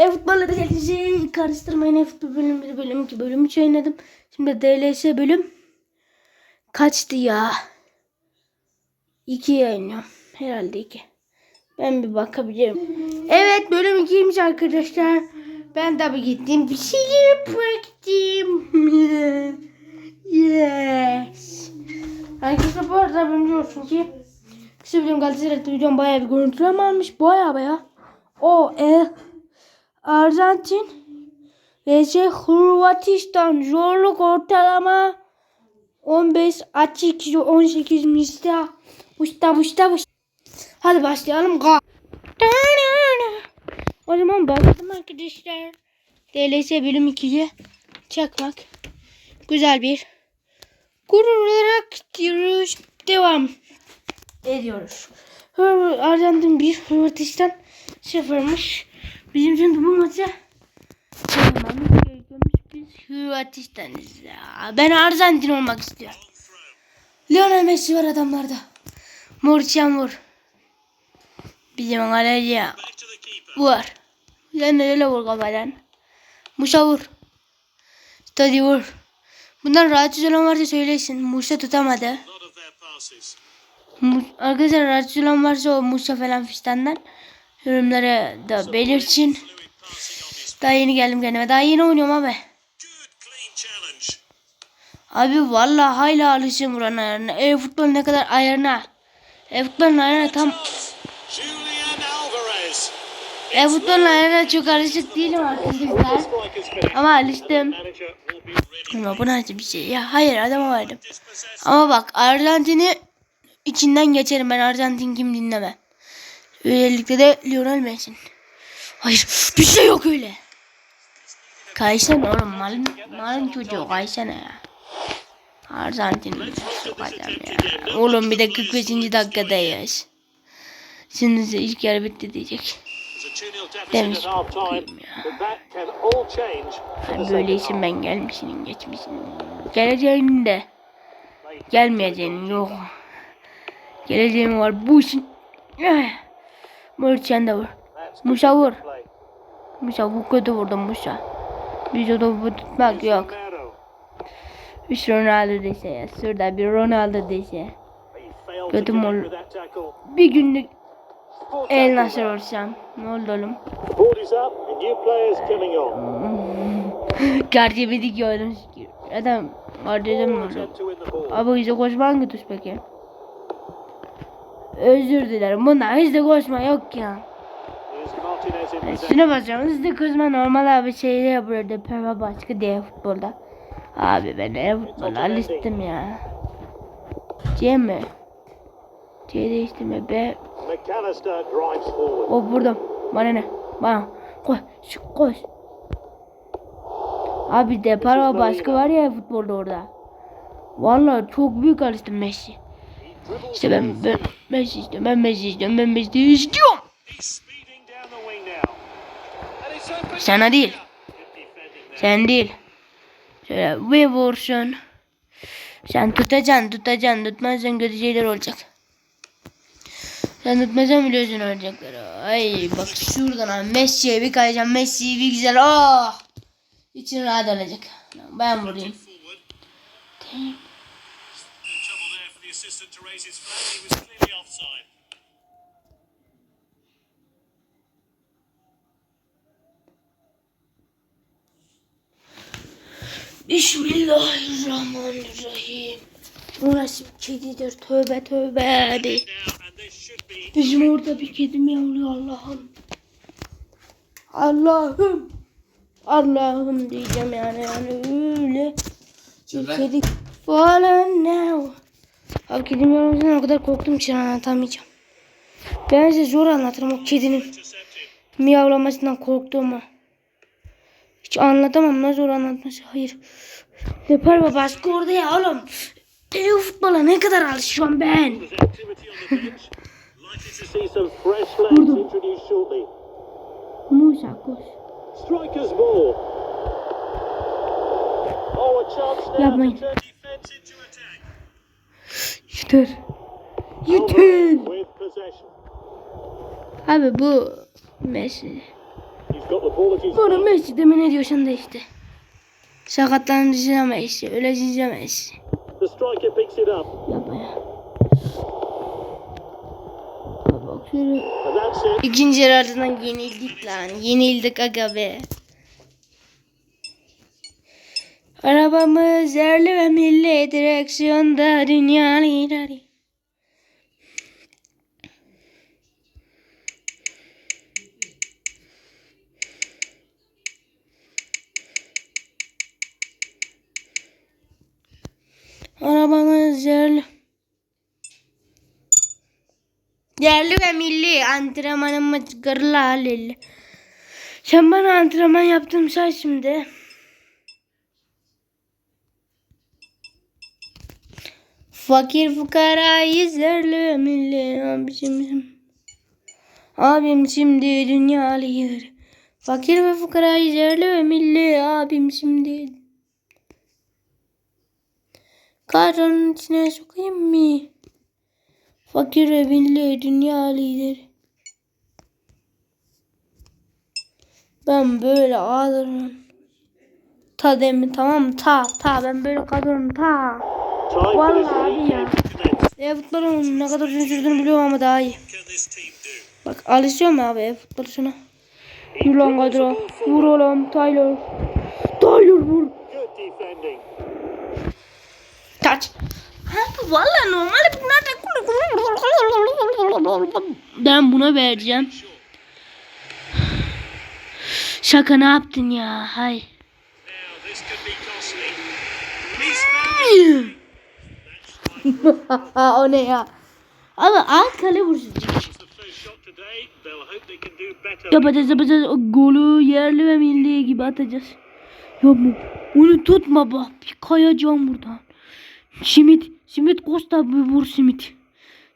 E-futbolla DLS'yi karıştırmayın. E-futbol bölüm 1, bölüm 2, bölüm 3 yayınladım. Şimdi DLS bölüm kaçtı ya? 2 yayınlıyorum. Herhalde 2. Ben bir bakabilirim. Evet bölüm 2'ymiş arkadaşlar. Ben tabii gittim. Bir şeyler bıraktım. yes. Arkadaşlar bu arada ben biliyorsun ki kısa videom Galatasaray'da videom bayağı bir görüntüleme almış. Bayağı bayağı. O e Arjantin vs Hırvatistan zorluk ortalama 15 açık 18 mista usta usta usta. Hadi başlayalım. O zaman başlayalım arkadaşlar. DLS bölüm 2'ye çakmak. Güzel bir olarak diyoruz. Devam ediyoruz. Arjantin 1, Hırvatistan 0'mış. Bizim şimdi bu maçı kazanmamız gerekiyormuş. Biz Hırvatistan'ız ya. Ben Arjantin olmak istiyorum. Lionel Messi var adamlarda. Murçan vur. Bizim var. Sen de öyle vur kafadan. Musa vur. Stadi vur. Bundan rahatsız olan varsa söylesin. Musa tutamadı. Arkadaşlar rahatsız olan varsa o Musa falan fistandan yorumlara da belirtin. Daha yeni geldim kendime. Daha yeni oynuyorum abi. Abi vallahi hala alışım buranın ayarına. E futbol ne kadar ayarına. E futbolun ayarına tam e futbolun ayarına çok alışık değilim arkadaşlar. Ama alıştım. Ama bu nasıl bir şey ya? Hayır adama verdim. Ama bak Arjantin'i içinden geçerim. Ben Arjantin kim dinleme. Özellikle de Lionel Messi. Hayır bir şey yok öyle. Kaysana oğlum malın, malın çocuğu kaysana ya. Arjantin sokacağım ya. Oğlum bir de 45. dakikadayız. Şimdi ilk yarı bitti diyecek. There's a 2-0 deficit Demiş. at half time, but that can all change in the Ben second böyleysin ben gelmişsin geçmişsin. Geleceğin de. Gelmeyeceğin yok. Geleceğin var bu işin. Mırçen de vur. Musa vur. Musa bu kötü vurdu Musa. Biz o topu tutmak yok. Üç Ronaldo dese. Şurada bir Ronaldo dese. Kötü mol. Bir günlük el nasıl olsam. Ne oldu oğlum? On. Kardeşimi dikiyorum. Adam mi win the ball. Abi hızlı koşma hangi tuş peki? Özür dilerim. Bunda hızlı koşma yok ya. Üstüne basıyorum. Hızlı koşma normal abi şeyde yapılırdı. Perva başka diye futbolda. Abi ben e futbola alıştım ya. C mi? C drives forward. O burada. Bana ne? Bana. Koş. Koş. Abi depar başka var ya futbolda orada. Vallahi çok büyük alıştım Messi. İşte ben, ben Messi istiyorum. Ben Messi istiyorum. Ben Messi istiyorum. Sana değil. Sen değil. Şöyle bir vursun. Sen tutacaksın, tutacaksın. Tutmazsan kötü şeyler olacak. Sen tutmazsan biliyorsun olacakları. Ay bak şuradan ha Messi'ye bir kayacağım. Messi bir güzel. Oh! İçin rahat olacak. Ben vurayım. Trouble assistant to raise his flag. He was clearly offside. Bismillahirrahmanirrahim. Bu nasıl bir kedidir? Tövbe tövbe. Be Bizim orada bir kedi mi yavruyor Allah'ım. Allah'ım. Allah'ım diyeceğim yani yani öyle. Bir kedi fallen now. Abi kedim yavrusundan o kadar korktum ki anlatamayacağım. Ben size zor anlatırım o kedinin miyavlamasından korktuğumu. Hiç anlatamam ne zor anlatması hayır. Depar ve baskı orada ya oğlum. Ev futbola ne kadar alışıyorum ben. Shortly. Musa koş. Oh, Yapmayın. Yeter. Yeter. Abi bu Messi. Bunu Messi de mi ne diyorsan da işte. Sakatlanınca Messi, öleceğince Messi. Yapma ya. İkinci yarı yenildik lan. Yenildik aga be. Arabamız yerli ve milli direksiyonda dünya lideri. Arabamız yerli. Yerli ve milli antrenmanımız gırla halilli. Sen bana antrenman yaptım say şimdi. Fakir fukarayız yerli ve milli abicim. Abim şimdi dünya lideri. Fakir ve fukarayız yerli ve milli abim şimdi. Kadronun içine sokayım mı? Fakir ve milli dünya lideri. Ben böyle alırım. Ta demin tamam? Ta ta ben böyle kadrorum ta. Vallahi abi ya. E-futbolun ne kadar uzun sürdüğünü biliyorum ama daha iyi. Bak alışıyorum abi e-futbol şuna. Yürü lan kadro. Vur oğlum Tyler. Tyler vur. Taç. Abi valla normal bunlar da Ben buna vereceğim. Şaka ne yaptın ya? Hay. o ne ya? Abi alt kale vursun. Yapacağız yapacağız. O golü yerli ve milli gibi atacağız. Yapma. Onu tutma bak. Bir kayacağım buradan. Simit. Simit Costa bir vur Simit.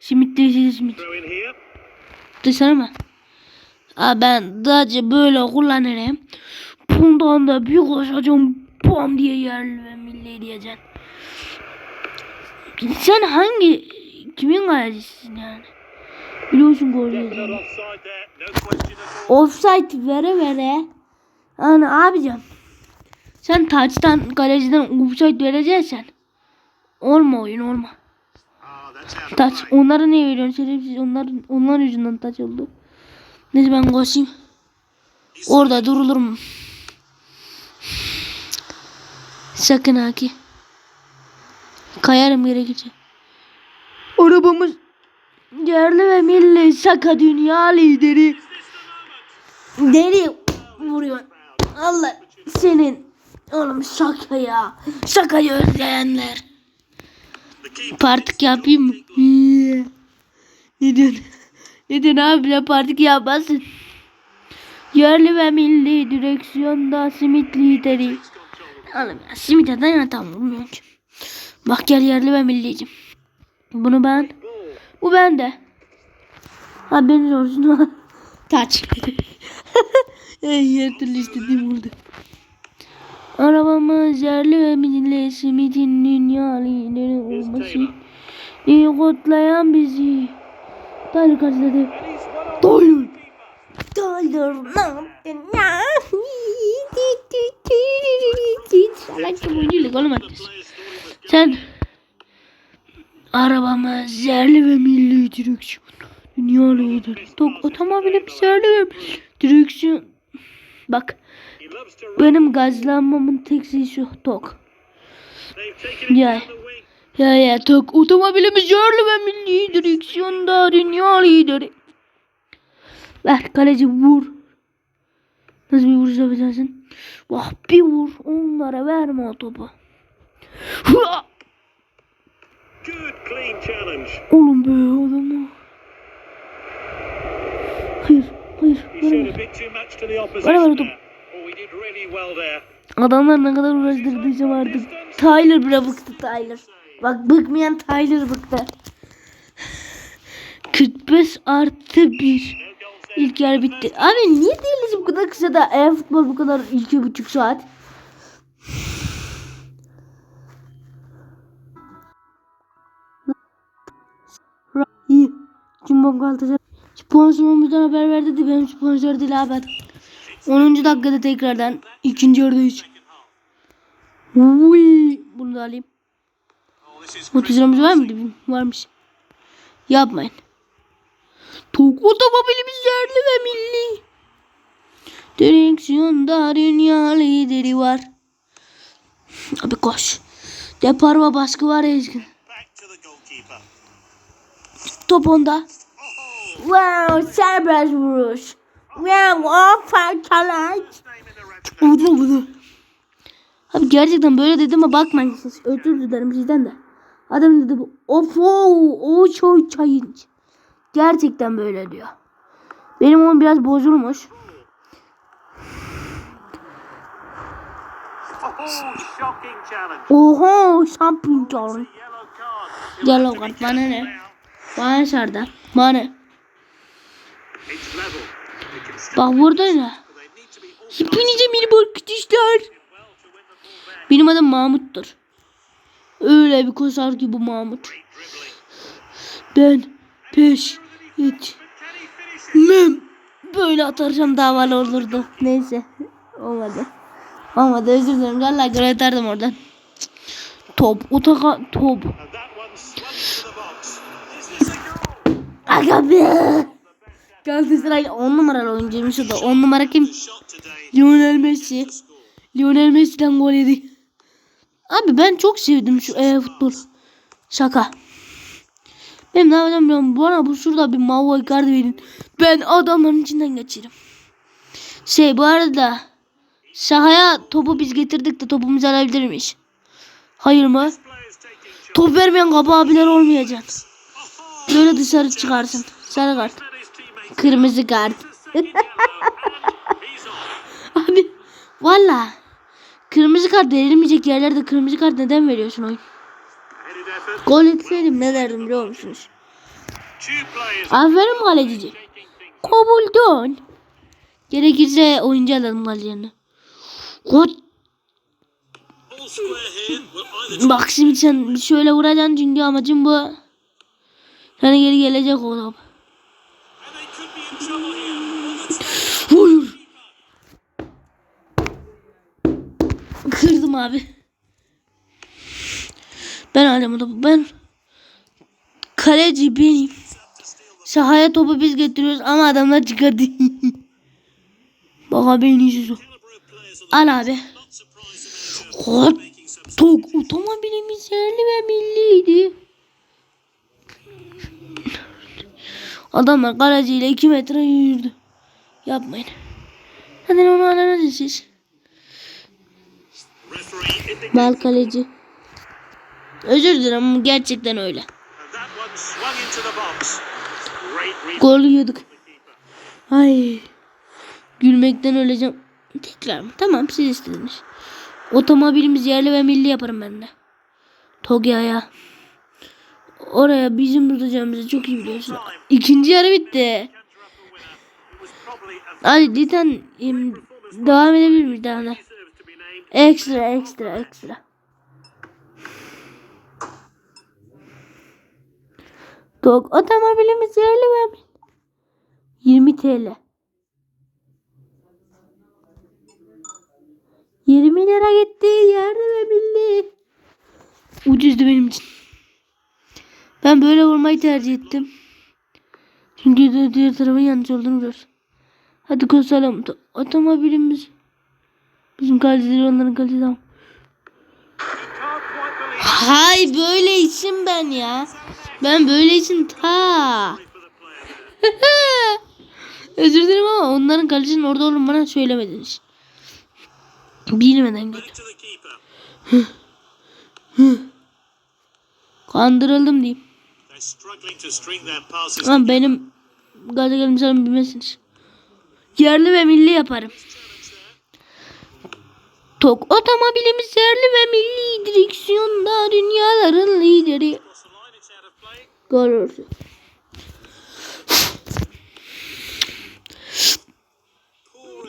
Simit değil Simit. Desene mi? Aa, ben sadece böyle kullanırım. Bundan da bir koşacağım. Bam diye yerli ve milli diyeceksin. Sen hangi kimin galerisisin yani? Biliyorsun gol yediğini. offside vere vere. Yani abicim. Sen taçtan kaleciden offside vereceksen. Olma oyun olma. Ah, Taç. Onlara niye veriyorsun şerefsiz? Onların, onların yüzünden taç oldu. Neyse ben koşayım. Orada durulurum. Sakın ha ki. Kayarım gerekirse. Arabamız yerli ve milli şaka dünya lideri. Deli vuruyor. Allah senin oğlum şaka ya. Şakayı özleyenler. Partik yapayım mı? Ne diyorsun? Ne diyorsun abi ya partik yapmasın. Yerli ve milli direksiyonda simit lideri. Oğlum ya simit neden ya tam bilmiyorum ki. Bak gel yerli ve millicim. Bunu ben. Bu bende. Haberiniz olsun. Taç. Her türlü istediğim oldu. Arabamız yerli ve milli simitin dünya lideri olması. İyi kutlayan bizi. Tyler karşıladı. Tyler. Tyler ne yaptın ya? Salak gibi oyuncuyla gol mü Sen arabamız yerli ve milli direksiyon. Dünya lideri. Tok otomobilimiz yerli ve milli direksiyon. Bak benim gazlanmamın tek şu tok. Wing. Ya ya tok otomobilimiz yerli ve milli direksiyonda dünya lideri. Ver kaleci vur. Nasıl bir vuruş yapacaksın? Vah bir vur onlara verme o topu. Hıa! Good clean challenge. Oğlum be adamı. Hayır, hayır. Bana ver. Oh. Adamlar ne kadar uğraştırdıysam artık. Tyler bile bıktı Tyler. Bak bıkmayan Tyler bıktı. 45 artı 1. No goals there. İlk yer bitti. Abi niye değiliz bu kadar kısa da e-futbol bu kadar iki buçuk saat? Jumbo Galatasaray. Sponsorumuzdan haber verdi de benim sponsor değil abi. 10. dakikada tekrardan ikinci yarıdayız. Uy, bunu da alayım. Oh, this is 30 liramız var mıydı? Varmış. Yapmayın. Tok otomobilimiz yerli ve milli. Direksiyonda dünya lideri var. Abi koş. Depar ve baskı var Ezgin. Top onda. Wow, serbest vuruş. Wow, offside challenge. name in the red. Vurdu vurdu. Abi gerçekten böyle dediğime bakmayın siz. Özür dilerim sizden de. Adam dedi bu. Of o o çoy çayınç. Gerçekten böyle diyor. Benim onun biraz bozulmuş. Oh, challenge. Oho şampiyon. Yellow card bana ne? Bana sardı. Bana. Bak burada ne? Hepinize merhaba arkadaşlar. Benim adım Mahmut'tur. Öyle bir koşar ki bu Mahmut. Ben peş it? mem böyle atarsam davalı olurdu. Neyse olmadı. Olmadı özür dilerim. Valla göre atardım oradan. Top otaka top. Aga be. Galatasaray 10 numaralı oyuncuymuş o da. 10 numara kim? Lionel Messi. Lionel Messi'den gol yedi. Abi ben çok sevdim şu e futbol. Şaka. Benim ne yapacağım biliyorum. Bana bu şurada bir Mauro Icardi verin. Ben adamların içinden geçerim. Şey bu arada sahaya topu biz getirdik de topumuzu alabilirmiş. Hayır mı? Top vermeyen kaba abiler olmayacak. Böyle dışarı çıkarsın. Sarı kart. Kırmızı kart. Abi valla kırmızı kart verilmeyecek yerlerde kırmızı kart neden veriyorsun oyun? Gol etseydim ne derdim biliyor musunuz? Aferin kalecici. Kovuldun. Gerekirse oyuncu alalım kalecilerini. Gol. Bak şimdi sen şöyle vuracaksın çünkü amacım bu. Sana geri gelecek o top. Hayır. Kırdım abi. Ben alem topu. Ben kaleci benim. Sahaya topu biz getiriyoruz ama adamlar çıkardı. Bak abi players are Al abi. some Tok otomobilimiz yerli ve milliydi. Adamlar kaleciyle 2 metre yürüdü. Yapmayın. Hadi onu alın siz. Bal kaleci. Özür dilerim ama gerçekten öyle. Gol yiyorduk. Ay. Gülmekten öleceğim. Tekrar mı? Tamam siz istediniz. Otomobilimiz yerli ve milli yaparım ben de. Togya'ya. Oraya bizim tutacağımızı çok iyi biliyorsun. İkinci yarı bitti. Hadi lütfen devam edebilir miyiz daha named. Ekstra ekstra ekstra. Tok otomobilimiz yerli ve milli. 20 TL. 20 lira gitti yerli ve milli. Ucuzdu benim için. Ben böyle vurmayı tercih ettim. Çünkü diğer tarafın yanlış olduğunu biliyorsun. Hadi koşalım. Otomobilimiz. Bizim kalecileri onların believe Hay böyle için ben ya. Ben böyle için ta. Özür dilerim ama onların kalecinin orada olduğunu bana söylemediniz. Bilmeden keeper. Kandırıldım diyeyim. Ama benim gaza gelmişlerim bilmezsiniz. Yerli ve milli yaparım. Tok otomobilimiz yerli ve milli direksiyonda dünyaların lideri.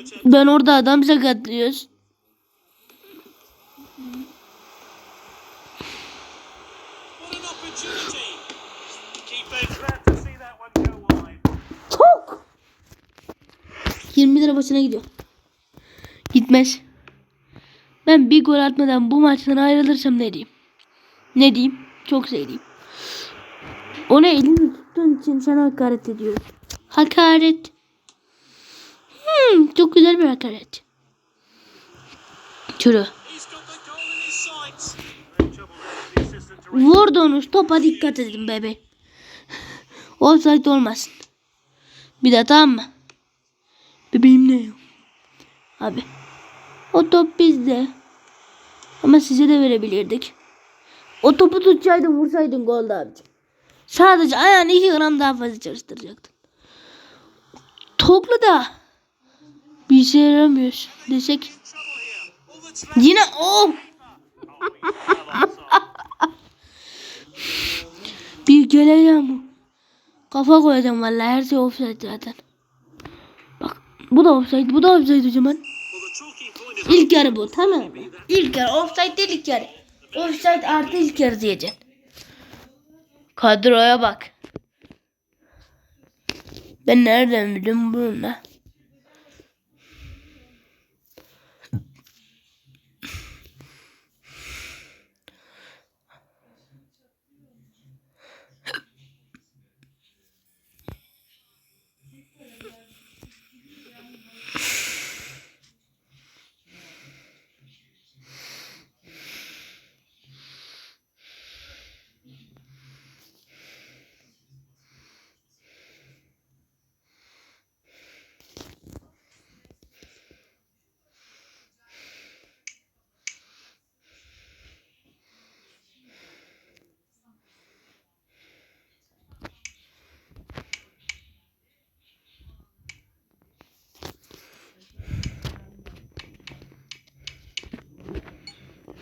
Attempt. Ben orada adam sakatlıyoruz. 20 lira başına gidiyor. Gitmez. Ben bir gol atmadan bu maçtan ayrılırsam ne diyeyim? Ne diyeyim? Çok sevdiğim. Onu elini tuttuğun için sana hakaret ediyorum. Hakaret. Hmm, çok güzel bir hakaret. Çürü. Vurduğunuz topa dikkat edin bebe. Offside olmasın. Bir daha tamam mı? Bebeğim ne? Abi. O top bizde. Ama size de verebilirdik. O topu tutacaydın vursaydın golde abicim. Sadece ayağını iki gram daha fazla çalıştıracaktın. Toplu da bir işe yaramıyor desek. Yine oh! Bir geleceğim. Kafa koyacağım vallahi her şey offside zaten. Bu da offside bu da offside is İlk yarı bu tamam mı? İlk yarı offside değil ilk yarı. Offside artı ilk yarı diyeceksin. Kadroya bak. Ben nereden bildim bunu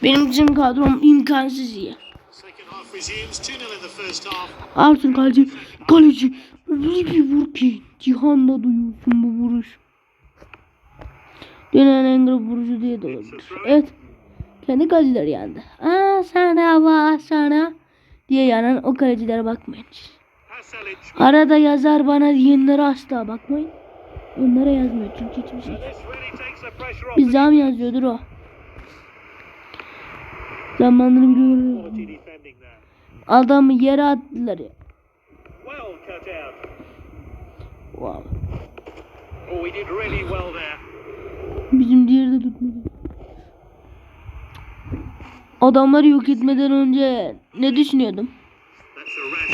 Benim bizim kadrom imkansız iyi. second half resumes 2 0 in the first half. Artık kaleci, kaleci öyle bir vur ki Cihan'da duyuyorsun bu vuruş. Dünyanın en garip vuruşu diye de olabilir. Evet. Kendi kaleciler yandı. Aa sana bak sana diye yanan o kalecilere bakmayın. Arada yazar bana diyenlere asla bakmayın. Onlara yazmıyor çünkü hiçbir şey. Bir zam yazıyordur o. Zamanını biliyorum. Adamı yere attılar ya. Wow. Oh, he did really well there. Bizim diğeri de tutmadı. Adamları yok etmeden önce ne düşünüyordum?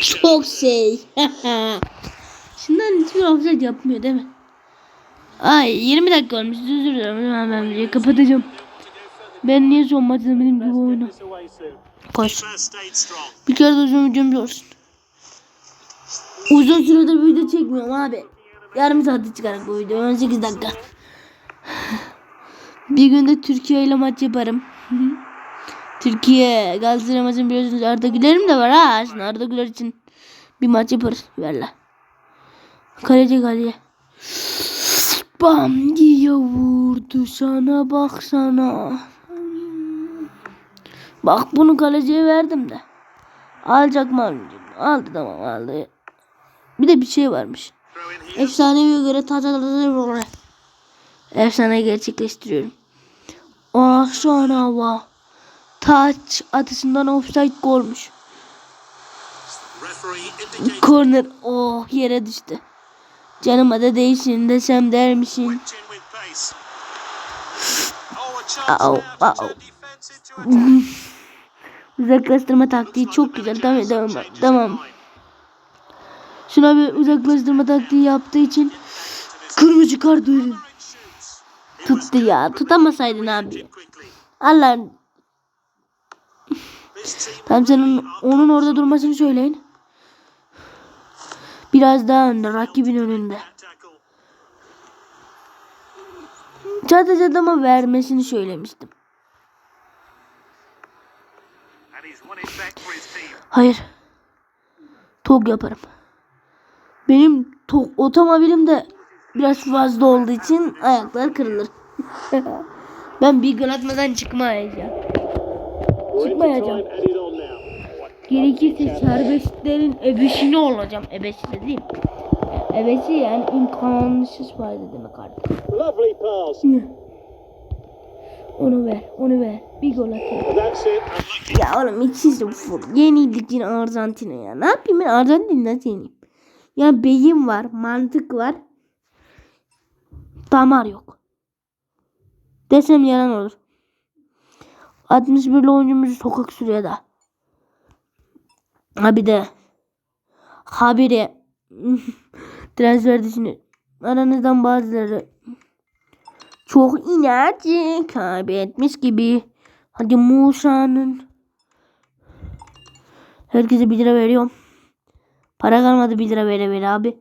Çok şey. Şundan hiçbir offside yapmıyor değil mi? Ay 20 dakika olmuş. Özür dilerim. Hemen ben kapatacağım. Ben niye maçta benim gibi soon. Koş. Bir kere de uzun videom görsün. Uzun süredir video çekmiyorum abi. Yarım saatte çıkarak bu video. 18 dakika. Bir günde Türkiye ile maç yaparım. Türkiye Galatasaray maçını biliyorsunuz Arda Güler'im de var ha. Aslında Arda Güler için bir maç yaparız. Ver la. Kaleci kaleye. Bam diye vurdu sana baksana. Bak bunu kaleciye verdim de. Alacak mı almayacak mı? Aldı tamam aldı. Bir de bir şey varmış. Efsaneviye göre taca Efsaneyi gerçekleştiriyorum. Ah sonra va. Taç atışından offside golmüş. Corner oh yere düştü. Canıma da değsin desem der misin? whipped in Uzaklaştırma taktiği çok güzel. Tamam tamam tamam. Şuna bir uzaklaştırma taktiği yaptığı için kırmızı kart verin. Tuttu ya. Tutamasaydın abi. quickly. Allah. This team Tamam sen onun, orada durmasını söyleyin. Biraz daha önde. Rakibin önünde. Sadece adama vermesini söylemiştim. Hayır. Tok yaparım. Benim tok otomobilim de biraz fazla olduğu için ayaklar kırılır. ben bir gol atmadan çıkmayacağım. Çıkmayacağım. Gerekirse serbestlerin ebesini olacağım. Ebesi de değil. Ebesi yani imkansız fayda demek artık. Onu ver. Onu ver. Bir gol atayım. Ya oğlum 2-0. Yenildik yine Arjantin'e ya. Ne yapayım ben Arjantin'den yeneyim. Ya beyin var. Mantık var. Damar yok. Desem yalan olur. 61'li oyuncumuzu sokak sürüyor da. Ha bir de. Habire. transfer düşünün. Aranızdan bazıları çok inatçı kaybetmiş gibi. Hadi Musa'nın. Herkese 1 lira veriyorum. Para kalmadı 1 lira vere vere abi.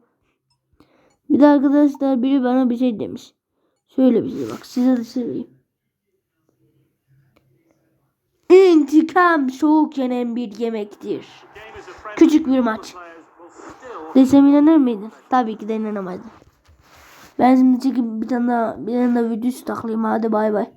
Bir de arkadaşlar biri bana bir şey demiş. Şöyle bir şey bak size de söyleyeyim. İntikam soğuk yenen bir yemektir. Küçük bir maç. Desem inanır mıydın? Tabii ki de inanamazdın. Ben şimdi çekip bir tane daha, bir tane daha videosu taklayayım. Hadi bay bay.